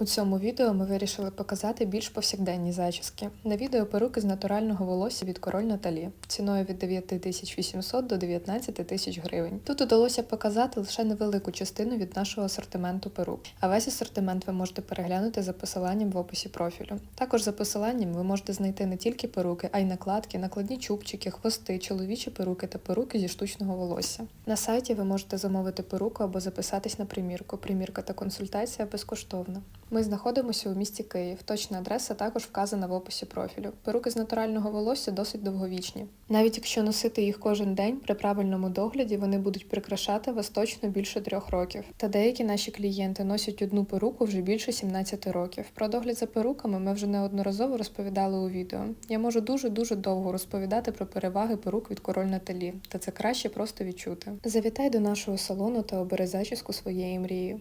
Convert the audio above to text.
У цьому відео ми вирішили показати більш повсякденні зачіски. На відео перуки з натурального волосся від король Наталі ціною від 9800 до 19 тисяч гривень. Тут удалося показати лише невелику частину від нашого асортименту перук. А весь асортимент ви можете переглянути за посиланням в описі профілю. Також за посиланням ви можете знайти не тільки перуки, а й накладки, накладні чубчики, хвости, чоловічі перуки та перуки зі штучного волосся. На сайті ви можете замовити перуку або записатись на примірку. Примірка та консультація безкоштовна. Ми знаходимося у місті Київ. Точна адреса також вказана в описі профілю. Перуки з натурального волосся досить довговічні. Навіть якщо носити їх кожен день, при правильному догляді вони будуть прикрашати вас точно більше трьох років. Та деякі наші клієнти носять одну перуку вже більше 17 років. Про догляд за перуками ми вже неодноразово розповідали у відео. Я можу дуже дуже довго розповідати про переваги перук від король Наталі, та це краще просто відчути. Завітай до нашого салону та обери зачіску своєї мрії.